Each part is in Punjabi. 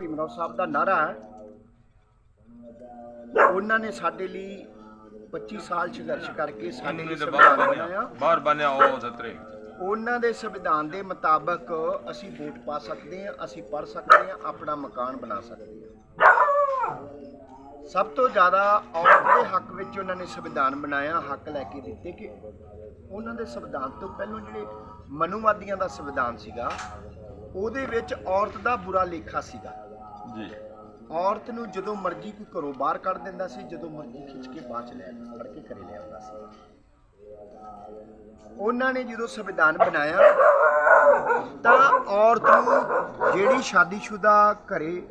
ਭੀਮਰਾਓ ਸਾਹਿਬ ਦਾ ਨਾਰਾ ਹੈ। ਉਹਨਾਂ ਨੇ ਸਾਡੇ ਲਈ 25 ਸਾਲ ਸੰਘਰਸ਼ ਕਰਕੇ ਸਾਡੇ ਲਈ ਸੰਵਿਧਾਨ ਬਣਾਇਆ। ਬਾਹਰ ਬਣਿਆ ਉਹ ਸਤਰੇ। ਉਹਨਾਂ ਦੇ ਸੰਵਿਧਾਨ ਦੇ ਮੁਤਾਬਕ ਅਸੀਂ ਵੋਟ ਪਾ ਸਕਦੇ ਹਾਂ ਅਸੀਂ ਪੜ ਸਕਦੇ ਹਾਂ ਆਪਣਾ ਮਕਾਨ ਬਣਾ ਸਕਦੇ ਹਾਂ। ਸਭ ਤੋਂ ਜ਼ਿਆਦਾ ਔਰਤ ਦੇ ਹੱਕ ਵਿੱਚ ਉਹਨਾਂ ਨੇ ਸੰਵਿਧਾਨ ਬਣਾਇਆ ਹੱਕ ਲੈ ਕੇ ਦਿੱਤੇ ਕਿ ਉਹਨਾਂ ਦੇ ਸੰਵਿਧਾਨ ਤੋਂ ਪਹਿਲਾਂ ਜਿਹੜੇ ਮਨੂਵਾਦੀਆਂ ਦਾ ਸੰਵਿਧਾਨ ਸੀਗਾ ਉਹਦੇ ਵਿੱਚ ਔਰਤ ਦਾ ਬੁਰਾ ਲੇਖਾ ਸੀਗਾ। ਜੀ। ਔਰਤ ਨੂੰ ਜਦੋਂ ਮਰਜ਼ੀ ਕੋਈ ਘਰੋਂ ਬਾਹਰ ਕੱਢ ਦਿੰਦਾ ਸੀ, ਜਦੋਂ ਮਰਜ਼ੀ ਖਿੱਚ ਕੇ ਬਾਅਦ ਚ ਲੈ ਫੜ ਕੇ ਘਰੇ ਲੈ ਆਉਂਦਾ ਸੀ। ਉਹਨਾਂ ਨੇ ਜਦੋਂ ਸੰਵਿਧਾਨ ਬਣਾਇਆ, ਤਾਂ ਔਰਤ ਨੂੰ ਜਿਹੜੀ ਸ਼ਾਦੀशुदा ਘਰੇ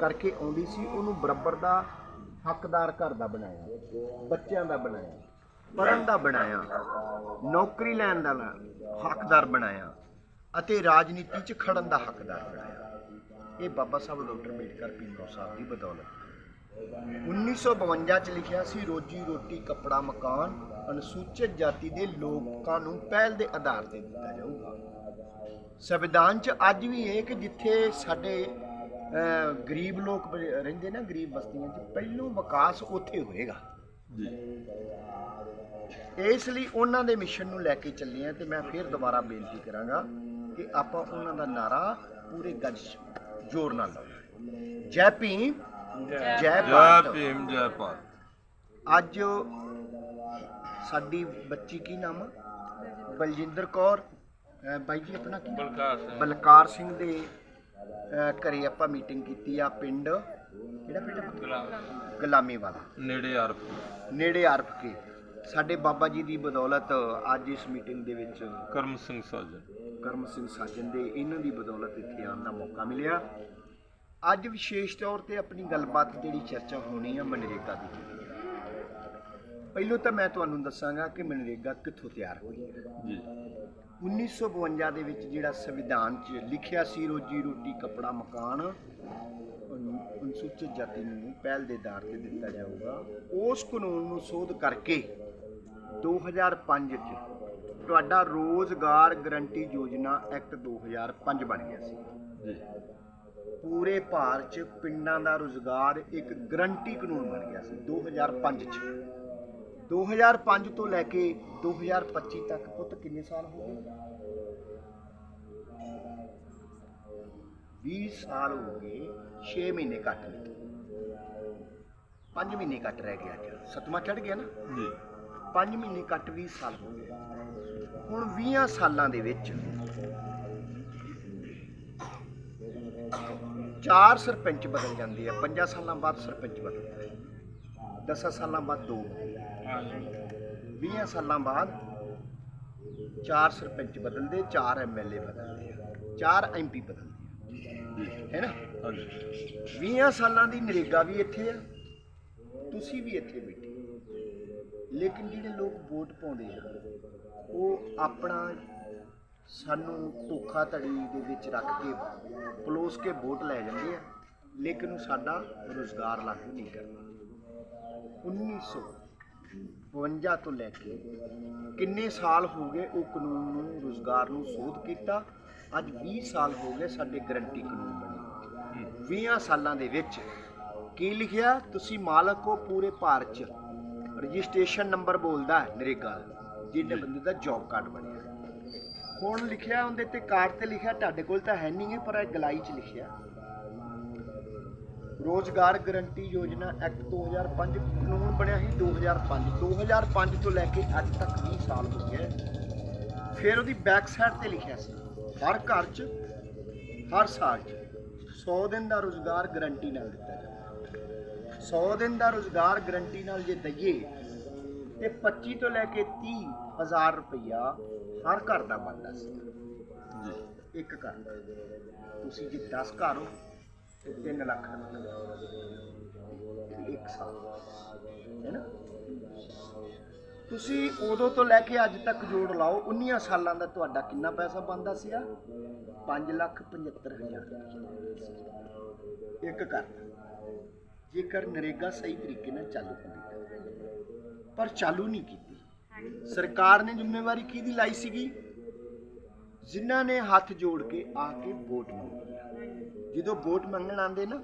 ਕਰਕੇ ਆਉਂਦੀ ਸੀ, ਉਹਨੂੰ ਬਰਾਬਰ ਦਾ ਹੱਕਦਾਰ ਘਰ ਦਾ ਬਣਾਇਆ, ਬੱਚਿਆਂ ਦਾ ਬਣਾਇਆ ਪੜਨ ਦਾ ਬਣਾਇਆ, ਨੌਕਰੀ ਲੈਣ ਦਾ ਹੱਕਦਾਰ ਬਣਾਇਆ ਅਤੇ ਰਾਜਨੀਤੀ 'ਚ ਖੜਨ ਦਾ ਹੱਕਦਾਰ ਬਣਾਇਆ। ਇਹ ਬਾਬਾ ਸਾਹਿਬ ਡਾਕਟਰ ਅੰਬੇਡਕਰ ਭੀਮਰਾਓ ਸਾਹਿਬ ਦੀ ਬਦੌਲਤ। 1952 ਚ ਲਿਖਿਆ ਸੀ ਰੋਜੀ ਰੋਟੀ ਕੱਪੜਾ ਮਕਾਨ ਅਨੁਸੂਚਿਤ ਜਾਤੀ ਦੇ ਲੋਕਾਂ ਨੂੰ ਪਹਿਲ ਦੇ ਆਧਾਰ ਤੇ ਦਿੱਤਾ ਜਾਊਗਾ। ਸੰਵਿਧਾਨ ਚ ਅੱਜ ਵੀ ਇਹ ਕਿ ਜਿੱਥੇ ਸਾਡੇ ਗਰੀਬ ਲੋਕ ਰਹਿੰਦੇ ਨਾ ਗਰੀਬ ਬਸਤੀਆਂ 'ਚ ਪਹਿਲੋਂ ਵਿਕਾਸ ਉੱਥੇ ਹੋਏਗਾ। ਜੀ। ਇਸ ਲਈ ਉਹਨਾਂ ਦੇ ਮਿਸ਼ਨ ਨੂੰ ਲੈ ਕੇ ਚੱਲੇ ਆ ਤੇ ਮੈਂ ਫਿਰ ਦੁਬਾਰਾ ਬੇਨਤੀ ਕਰਾਂਗਾ ਕਿ ਆਪਾਂ ਉਹਨਾਂ ਦਾ ਨਾਰਾ ਪੂਰੇ ਗੱਜ ਜ਼ੋਰ ਨਾਲ ਜੈ ਭੀਮ ਜੈ ਭਾਰਤ। ਭੀਮ ਜੈ ਭਾਰਤ। ਅੱਜ ਸਾਡੀ ਬੱਚੀ ਕੀ ਨਾਮ ਬਲਜਿੰਦਰ ਕੌਰ। ਬਾਈ ਜੀ ਆਪਣਾ ਕੀ? ਬਲਕਾਰ ਸਿੰਘ। ਬਲਕਾਰ ਸਿੰਘ ਦੇ ਘਰੇ ਆਪਾਂ ਮੀਟਿੰਗ ਕੀਤੀ ਆ ਪਿੰਡ। ਕਿਹੜਾ ਪਿੰਡ? ਗੁਲਾਮੀ। ਵਾਲਾ। ਨੇੜੇ ਆਰਪ। ਨੇੜੇ ਆਰਪ। ਕੇ ਸਾਡੇ ਬਾਬਾ ਜੀ ਦੀ ਬਦੌਲਤ ਅੱਜ ਇਸ ਮੀਟਿੰਗ ਦੇ ਵਿੱਚ ਕਰਮ ਸਿੰਘ ਸਾਜਨ। ਕਰਮ ਸਿੰਘ ਸਾਜਨ ਦੇ ਇਹਨਾਂ ਦੀ ਬਦੌਲਤ ਇੱਥੇ ਆਉਣ ਦਾ ਮੌਕਾ ਮਿਲਿਆ। ਅੱਜ ਵਿਸ਼ੇਸ਼ ਤੌਰ ਤੇ ਆਪਣੀ ਗੱਲਬਾਤ ਜਿਹੜੀ ਚਰਚਾ ਹੋਣੀ ਆ ਮਨਰੇਗਾ ਦੀ। ਪਹਿਲੋਂ ਤਾਂ ਮੈਂ ਤੁਹਾਨੂੰ ਦੱਸਾਂਗਾ ਕਿ ਮਨਰੇਗਾ ਕਿੱਥੋਂ ਤਿਆਰ ਹੋਈ ਹੈ। ਜੀ। 1952 ਦੇ ਵਿੱਚ ਜਿਹੜਾ ਸੰਵਿਧਾਨ 'ਚ ਲਿਖਿਆ ਸੀ ਰੋਜੀ ਰੋਟੀ ਕਪੜਾ ਮਕਾਨ ਅਨੁ- ਅਨੁਸੂਚਿਤ ਜਾਤੀ ਨੂੰ ਪਹਿਲ ਦੇ ਆਧਾਰ ਤੇ ਦਿੱਤਾ ਜਾਊਗਾ ਉਸ ਕਾਨੂੰਨ ਨੂੰ ਸੋਧ ਕਰਕੇ 2005 'ਚ ਤੁਹਾਡਾ ਰੋਜ਼ਗਾਰ ਗਰੰਟੀ ਯੋਜਨਾ ਐਕਟ 2005 ਬਣ ਗਿਆ ਸੀ। ਜੀ। ਪੂਰੇ ਭਾਰਤ 'ਚ ਪਿੰਡਾਂ ਦਾ ਰੋਜ਼ਗਾਰ ਇੱਕ ਗਰੰਟੀ ਕਾਨੂੰਨ ਬਣ ਗਿਆ ਸੀ 2005 'ਚ। 2005 ਤੋਂ ਲੈ ਕੇ 2025 ਤੱਕ ਪੁੱਤ ਕਿੰਨੇ ਸਾਲ ਹੋ ਗਏ? 20 ਸਾਲ ਹੋ ਗਏ 6 ਮਹੀਨੇ ਘੱਟ ਨੇ। 5 ਮਹੀਨੇ ਘੱਟ ਰਹਿ ਗਿਆ ਅੱਜ। ਸਤਵਾਂ ਚੜ ਗਿਆ ਨਾ? ਜੀ। 5 ਮਹੀਨੇ ਘੱਟ 20 ਸਾਲ ਹੋ ਗਏ। ਹੁਣ 20 ਸਾਲਾਂ ਦੇ ਵਿੱਚ ਚਾਰ ਸਰਪੰਚ ਬਦਲ ਜਾਂਦੇ ਆ। 5 ਸਾਲਾਂ ਬਾਅਦ ਸਰਪੰਚ ਬਦਲਦਾ ਹੈ 10 ਸਾਲਾਂ ਬਾਅਦ ਦੋ। 20 ਸਾਲਾਂ ਬਾਅਦ ਚਾਰ ਸਰਪੰਚ ਬਦਲਦੇ ਚਾਰ ਐਮਐਲਏ ਬਦਲਦੇ ਆ। ਚਾਰ ਐਮਪੀ ਬਦਲਦੇ ਆ। ਹੈ ਨਾ? ਹਾਂਜੀ। 20 ਸਾਲਾਂ ਦੀ ਨਰੇਗਾ ਵੀ ਇੱਥੇ ਆ। ਤੁਸੀਂ ਵੀ ਇੱਥੇ ਬੈਠੇ ਲੇਕਿਨ ਜਿਹੜੇ ਲੋਕ ਵੋਟ ਪਾਉਂਦੇ ਆ, ਉਹ ਆਪਣਾ ਸਾਨੂੰ ਧੋਖਾ ਧੜੀ ਦੇ ਵਿੱਚ ਰੱਖ ਕੇ, ਪਲੋਸ ਕੇ ਵੋਟ ਲੈ ਜਾਂਦੇ ਆ, ਲੇਕਿਨ ਉਹ ਸਾਡਾ ਰੋਜ਼ਗਾਰ ਲਾਗੂ ਨਹੀਂ ਕਰਦਾ। 1952 ਤੋਂ ਲੈ ਕੇ ਕਿੰਨੇ ਸਾਲ ਹੋ ਗਏ ਉਹ ਕਾਨੂੰਨ ਨੂੰ, ਰੋਜ਼ਗਾਰ ਨੂੰ ਸੋਧ ਕੀਤਾ? ਅੱਜ 20 ਸਾਲ ਹੋ ਗਏ ਸਾਡੇ ਗਰੰਟੀ ਕਾਨੂੰਨ ਬਣੇ। 20 ਸਾਲਾਂ ਦੇ ਵਿੱਚ ਕੀ ਲਿਖਿਆ? ਤੁਸੀਂ ਮਾਲਕ ਹੋ ਪੂਰੇ ਭਾਰਤ 'ਚ। ਰਜਿਸਟ੍ਰੇਸ਼ਨ ਨੰਬਰ ਬੋਲਦਾ ਹੈ ਨਰੇਗਾ ਦਾ ਜਿਹਦੇ ਬੰਦੇ ਦਾ ਜੌਬ ਕਾਰਡ ਬਣਿਆ ਹੁਣ ਲਿਖਿਆ ਉਹਦੇ ਤੇ ਕਾਰਡ ਤੇ ਲਿਖਿਆ ਤੁਹਾਡੇ ਕੋਲ ਤਾਂ ਹੈ ਨਹੀਂ ਹੈ ਪਰ ਇਹ ਗਲਾਈ 'ਚ ਲਿਖਿਆ। ਰੋਜ਼ਗਾਰ ਗਰੰਟੀ ਯੋਜਨਾ ਐਕਟ 2005 ਕਾਨੂੰਨ ਬਣਿਆ ਸੀ 2005 2005 ਤੋਂ ਲੈ ਕੇ ਅੱਜ ਤੱਕ 20 ਸਾਲ ਹੋ ਗਏ। ਫਿਰ ਉਹਦੀ ਬੈਕ ਸਾਈਡ ਤੇ ਲਿਖਿਆ ਸੀ। ਹਰ ਘਰ 'ਚ ਹਰ ਸਾਲ 'ਚ 100 ਦਿਨ ਦਾ ਰੋਜ਼ਗਾਰ ਗਰੰਟੀ ਨਾਲ ਦਿੱਤਾ ਜਾਂਦਾ। 100 ਦਿਨ ਦਾ ਰੋਜ਼ਗਾਰ ਗਰੰਟੀ ਨਾਲ ਜੇ ਦਈਏ ਤੇ 25 ਤੋਂ ਲੈ ਕੇ 30 ਹਜ਼ਾਰ ਰੁਪਈਆ ਹਰ ਘਰ ਦਾ ਬਣਦਾ ਸੀ। ਇੱਕ ਘਰ। ਤੁਸੀਂ ਜੇ 10 ਘਰ ਹੋ ਤੇ 3 ਲੱਖ ਰੁਪਏ ਇੱਕ ਸਾਲ। ਹੈ ਨਾ? ਤੁਸੀਂ ਉਦੋਂ ਤੋਂ ਲੈ ਕੇ ਅੱਜ ਤੱਕ ਜੋੜ ਲਾਓ 19 ਸਾਲਾਂ ਦਾ ਤੁਹਾਡਾ ਕਿੰਨਾ ਪੈਸਾ ਬਣਦਾ ਸੀ ਆ 5 ਲੱਖ 75 ਹਜ਼ਾਰ। ਇੱਕ ਘਰ। ਜੇਕਰ ਨਰੇਗਾ ਸਹੀ ਤਰੀਕੇ ਨਾਲ ਚਾਲੂ ਹੁੰਦੀ ਪਰ ਚਾਲੂ ਨਹੀਂ ਕੀਤੀ। ਸਰਕਾਰ ਨੇ ਜ਼ਿੰਮੇਵਾਰੀ ਕਿਹਦੀ ਲਾਈ ਸੀਗੀ? ਜਿਨ੍ਹਾਂ ਨੇ ਹੱਥ ਜੋੜ ਕੇ ਆ ਕੇ ਵੋਟ ਮੰਗੀ। ਜਦੋਂ ਵੋਟ ਮੰਗਣ ਆਉਂਦੇ ਨਾ,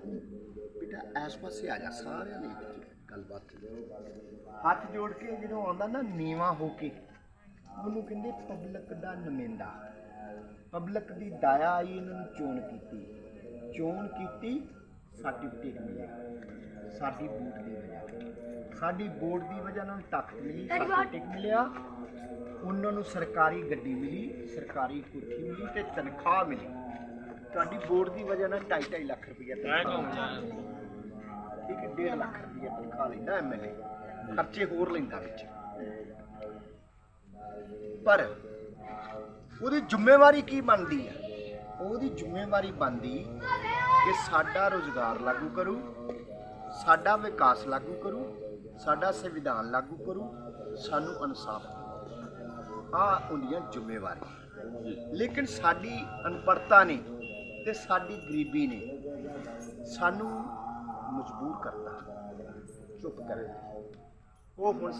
ਬੇਟਾ ਇਸ ਪਾਸੇ ਆ ਜਾ, ਸਾਰਿਆਂ ਨੇ ਗੱਲਬਾਤ ਹੱਥ ਜੋੜ ਕੇ ਜਦੋਂ ਆਉਂਦਾ ਨਾ, ਨੀਵਾ ਹੋ ਕੇ, ਉਹਨੂੰ ਕਹਿੰਦੇ ਪਬਲਿਕ ਦਾ ਨੁਮਾਇੰਦਾ ਪਬਲਿਕ ਦੀ ਦਾਇਆ ਆਈ, ਇਹਨਾਂ ਨੂੰ ਚੋਣ ਕੀਤੀ। ਚੋਣ ਕੀਤੀ ਸਰਟੀਫਿਕੇਟ ਮਿਲਿਆ ਸਾਡੀ ਵੋਟ ਦੀ ਵਜ੍ਹਾ ਸਾਡੀ ਵੋਟ ਦੀ ਵਜ੍ਹਾ ਨਾਲ ਤਖਤ ਮਿਲੀ ਸਰਟੀਫਿਕੇਟ ਮਿਲਿਆ। ਉਹਨਾਂ ਨੂੰ ਸਰਕਾਰੀ ਗੱਡੀ ਮਿਲੀ ਸਰਕਾਰੀ ਕੋਠੀ ਮਿਲੀ ਤੇ ਤਨਖਾਹ ਮਿਲੀ। ਤੁਹਾਡੀ ਵੋਟ ਦੀ ਵਜ੍ਹਾ ਨਾਲ 2.5 ਲੱਖ ਰੁਪਏ ਤਨਖਾਹ ਠੀਕ ਹੈ 1.5 ਲੱਖ ਰੁਪਏ ਤਨਖਾਹ ਲੈਂਦਾ ਐਮਐਲਏ ਖਰਚੇ ਹੋਰ ਲੈਂਦਾ ਵਿੱਚ। ਪਰ ਉਹਦੀ ਜ਼ਿੰਮੇਵਾਰੀ ਕੀ ਬਣਦੀ ਹੈ? ਉਹਦੀ ਜ਼ਿੰਮੇਵਾਰੀ ਬਣਦੀ ਕਿ ਸਾਡਾ ਰੋਜ਼ਗਾਰ ਲਾਗੂ ਕਰੂ ਸਾਡਾ ਵਿਕਾਸ ਲਾਗੂ ਕਰੂ ਸਾਡਾ ਸੰਵਿਧਾਨ ਲਾਗੂ ਕਰੂ ਸਾਨੂੰ ਇਨਸਾਫ ਆ ਉਹਦੀਆਂ ਜ਼ਿੰਮੇਵਾਰੀ ਲੇਕਿਨ ਸਾਡੀ ਅਨਪੜਤਾ ਨੇ ਤੇ ਸਾਡੀ ਗਰੀਬੀ ਨੇ ਸਾਨੂੰ ਮਜਬੂਰ ਕਰਤਾ। ਚੁੱਪ ਕਰ। ਉਹ ਹੁਣ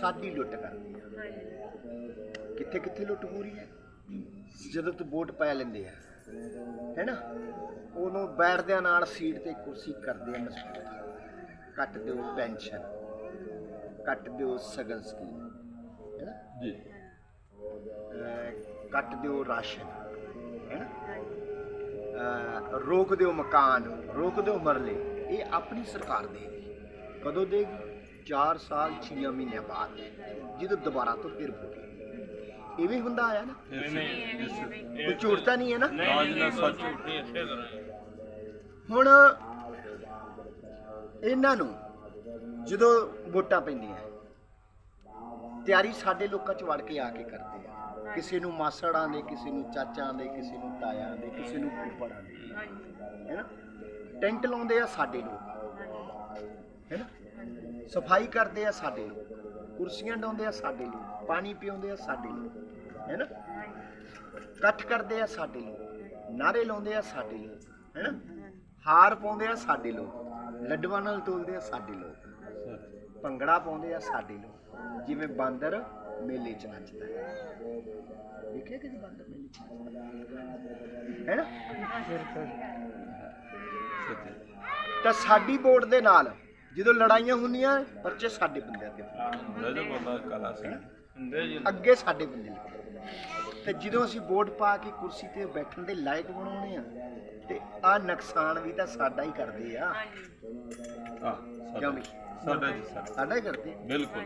ਸਾਡੀ ਲੁੱਟ ਕਰਦੀ ਹੈ। ਕਿੱਥੇ ਕਿੱਥੇ ਲੁੱਟ ਹੋ ਰਹੀ ਹੈ? ਜਦੋਂ ਤੂੰ ਵੋਟ ਪਾ ਲੈਂਦੇ ਆ। ਹੈਨਾ ਉਹਨੂੰ ਬੈਠਦਿਆਂ ਨਾਲ ਸੀਟ ਤੇ ਕੁਰਸੀ ਕਰਦੇ ਆ ਮਜ਼ਬੂਤ ਕੱਟ ਦਿਓ ਪੈਨਸ਼ਨ। ਕੱਟ ਦਿਓ ਸਗਨ ਸਕੀਮ। ਹੈਨਾ ਜੀ। ਕੱਟ ਦਿਓ ਰਾਸ਼ਨ। ਹੈਨਾ ਰੋਕ ਦਿਓ ਮਕਾਨ। ਰੋਕ ਦਿਓ ਮਰਲੇ। ਇਹ ਆਪਣੀ ਸਰਕਾਰ ਦੇਗੀ। ਕਦੋਂ ਦੇਗੀ? 4 ਸਾਲ 6 ਮਹੀਨਿਆਂ ਬਾਅਦ। ਜਦੋਂ ਦੁਬਾਰਾ ਤੋਂ ਫਿਰ ਵੋਟ ਇਵੇਂ ਹੁੰਦਾ ਆਇਆ ਨਾ? ਕੋਈ ਝੂਠ ਤਾਂ ਨਹੀਂ ਹੈ ਨਾ? ਰਾਜ ਨਾਲ ਸੱਚ। ਹੁਣ ਇਹਨਾਂ ਨੂੰ ਜਦੋਂ ਵੋਟਾਂ ਪੈਂਦੀਆਂ ਤਿਆਰੀ ਸਾਡੇ ਲੋਕਾਂ 'ਚ ਵੜ ਕੇ ਆ ਕੇ ਕਰਦੇ ਆ। ਕਿਸੇ ਨੂੰ ਮਾਸੜਾਂ ਦੇ ਕਿਸੇ ਨੂੰ ਚਾਚਾਂ ਦੇ ਕਿਸੇ ਨੂੰ ਤਾਇਆਂ ਦੇ ਕਿਸੇ ਨੂੰ ਫੁੱਫੜਾਂ ਦੇ। ਹੈਨਾ ਟੈਂਟ ਲਾਉਂਦੇ ਆ ਸਾਡੇ ਲੋਕ। ਹੈਨਾ ਸਫ਼ਾਈ ਕਰਦੇ ਆ ਸਾਡੇ ਲੋਕ। ਕੁਰਸੀਆਂ ਡਾਉਂਦੇ ਆ ਸਾਡੇ ਲੋਕ ਪਾਣੀ ਪਿਆਉਂਦੇ ਆ ਸਾਡੇ ਲੋਕ ਹੈਨਾ ਇਕੱਠ ਕਰਦੇ ਆ ਸਾਡੇ ਲੋਕ ਨਾਰੇ ਲਾਉਂਦੇ ਆ ਸਾਡੇ ਲੋਕ ਹੈਨਾ ਹਾਰ ਪਾਉਂਦੇ ਆ ਸਾਡੇ ਲੋਕ ਲੱਡੂਆਂ ਨਾਲ ਤੋਲਦੇ ਆ ਸਾਡੇ ਲੋਕ ਭੰਗੜਾ ਪਾਉਂਦੇ ਆ ਸਾਡੇ ਲੋਕ ਜਿਵੇਂ ਬਾਂਦਰ ਮੇਲੇ 'ਚ ਨੱਚਦਾ ਹੈ। ਦੇਖਿਆ ਕਿ ਬਾਂਦਰ ਮੇਲੇ 'ਚ ਹੈ? ਨਾ? ਤਾਂ ਸਾਡੀ ਵੋਟ ਦੇ ਨਾਲ ਜਦੋਂ ਲੜਾਈਆਂ ਹੁੰਦੀਆਂ ਪਰਚੇ ਸਾਡੇ ਬੰਦਿਆਂ ਸਿੰਘ ਅੱਗੇ ਸਾਡੇ ਬੰਦੇ ਤੇ ਜਦੋਂ ਅਸੀਂ ਵੋਟ ਪਾ ਕੇ ਕੁਰਸੀ ਤੇ ਬੈਠਣ ਦੇ ਲਾਇਕ ਬਣਾਉਣੇ ਆ ਤੇ ਆ ਨੁਕਸਾਨ ਵੀ ਤਾਂ ਸਾਡਾ ਹੀ ਕਰਦੇ ਆ। ਹਾਂ ਕਿਉਂ ਵੀ ਸਾਡਾ ਹੀ ਕਰਦੇ। ਬਿਲਕੁਲ।